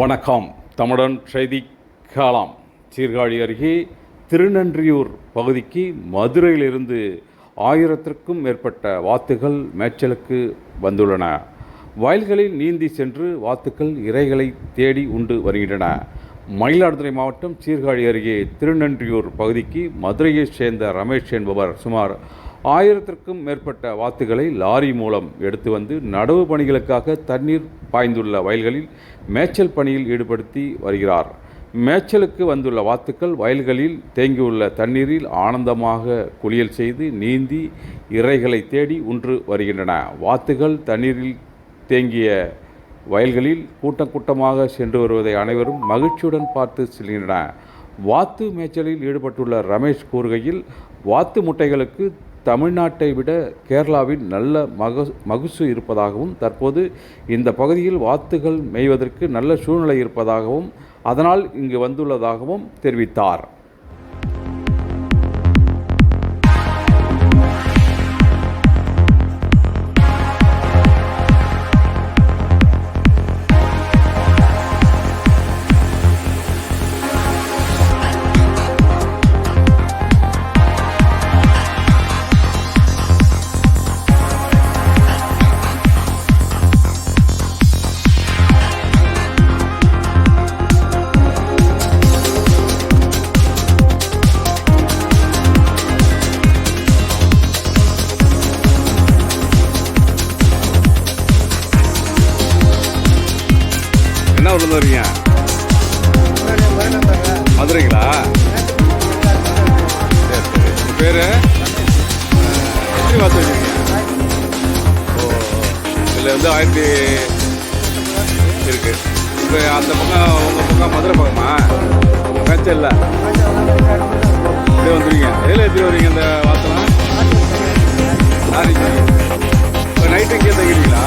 வணக்கம். தமிழன் செய்தி காலாம் சீர்காழி அருகே திருநன்றியூர் பகுதிக்கு மதுரையிலிருந்து ஆயிரத்திற்கும் மேற்பட்ட வாத்துகள் மேய்ச்சலுக்கு வந்துள்ளன. வயல்களில் நீந்தி சென்று வாத்துக்கள் இரைகளை தேடி உண்டு வருகின்றன. மயிலாடுதுறை மாவட்டம் சீர்காழி அருகே திருநன்றியூர் பகுதிக்கு மதுரையைச் சேர்ந்த ரமேஷ் என்பவர் சுமார் ஆயிரத்திற்கும் மேற்பட்ட வாத்துகளை லாரி மூலம் எடுத்து வந்து நடவு பணிகளுக்காக தண்ணீர் பாய்ந்துள்ள வயல்களில் மேய்ச்சல் பணியில் ஈடுபடுத்தி வருகிறார். மேய்ச்சலுக்கு வந்துள்ள வாத்துக்கள் வயல்களில் தேங்கியுள்ள தண்ணீரில் ஆனந்தமாக குளியல் செய்து நீந்தி இரைகளை தேடி உன்று வருகின்றன. வாத்துகள் தண்ணீரில் தேங்கிய வயல்களில் கூட்டம் கூட்டமாக சென்று வருவதை அனைவரும் மகிழ்ச்சியுடன் பார்த்து செல்கின்றன வாத்து மேய்ச்சலில் ஈடுபட்டுள்ள ரமேஷ் கூறுகையில் வாத்து முட்டைகளுக்கு தமிழ்நாட்டை விட கேரளாவில் நல்ல மக மகுசு இருப்பதாகவும் தற்போது இந்த பகுதியில் வாத்துகள் மேய்வதற்கு நல்ல சூழ்நிலை இருப்பதாகவும் அதனால் இங்கு வந்துள்ளதாகவும் தெரிவித்தார். என்ன வரீங்க மதுரைங்களா? சரி சரி. உங்கள் பேர்? எத்தனை வாத்து ஓ இதில் வந்து ஆயிரத்தி இருக்கு. இப்போ அந்த பக்கம் உங்கள் பக்கம் மதுரை பக்கமா? மேட்ச் இல்லை? இப்படியே வந்துருவீங்க எதில் எப்படி வரீங்க இந்த வாசலாம் லாரி இப்போ நைட்டு இங்கே தங்கிடுவீங்களா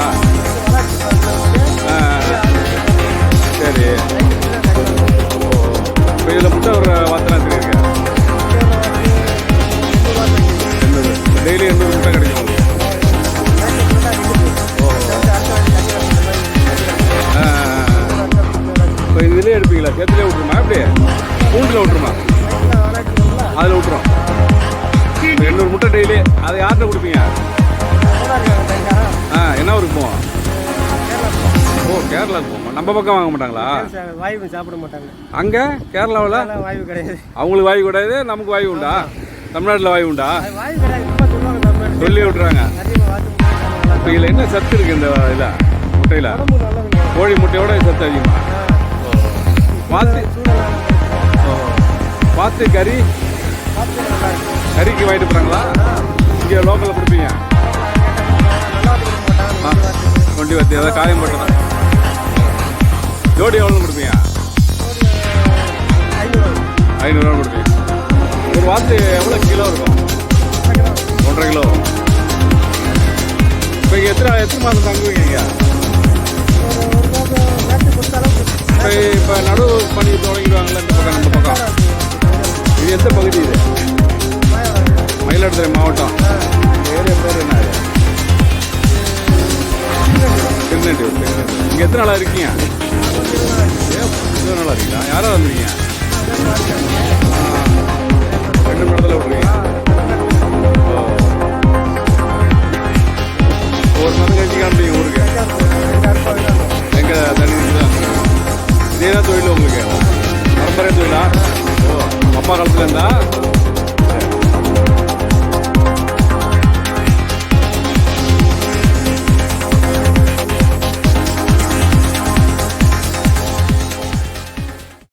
இதுலேயே எடுப்பீங்களா சேத்துலேயே விட்ருமா எப்படி? கூண்டில் விட்ருமா அதில் இப்போ எண்ணூறு முட்டை டெய்லி அதை யார்கிட்ட கொடுப்பீங்க? ஆ என்ன ஊருக்கு போவோம்? ஓ கேரளாவுக்கு போமா நம்ம பக்கம் வாங்க மாட்டாங்களா? வாய்வு சாப்பிட மாட்டாங்க. அங்கே? கேரளாவில்? வாய்வு கிடையாது. அவங்களுக்கு வாயு கிடையாது நமக்கு வாயு உண்டா? தமிழ்நாட்டில் வாயு உண்டா? வாய்வு சொல்லி அதிகமாக முட்டை இப்போ இதில் என்ன சத்து இருக்குது இந்த இதில் முட்டையில்? கோழி முட்டையோட சத்து அதிகமா? வாத்து சூழல் ஓ. வாத்து கறி. கறிக்கு வாங்கிட்டு போகிறாங்களா இங்கே லோக்கலில் கொடுப்பீங்க. ஆ வண்டி வத்தி ஏதாவது காயம் போட்டதா? ஜோடி எவ்வளோ கொடுப்பீங்க? ஐநூறுரூவா கொடுப்பீங்க. ஒரு வாத்து எவ்வளோ கிலோ இருக்கும்? ஒன்றரை கிலோ. இப்போ எத்தனை எத்தனை மாதம் தங்குவீங்க இப்போ நடவு நடுவு பண்ணி தொடங்கிடுவாங்கல்ல இந்த பக்கம் நம்ம பக்கம். இது எந்த பகுதி இது? மயிலாடுதுறை மாவட்டம். ஏரியா பேர் என்ன திருநெல்வேலி திருநெல்வேலி இங்கே எத்தனை நாளாக இருக்கீங்க? எத்தனை நாளாக இருக்கீங்களா? யாராவது வந்துருக்கீங்க? ரெண்டு மணி நேரத்தில் விட்ருக்கீங்க இதே தான் தொழில் உங்களுக்கு பரம்பரை தொழிலா ஓ அப்பா காலத்துல இருந்தா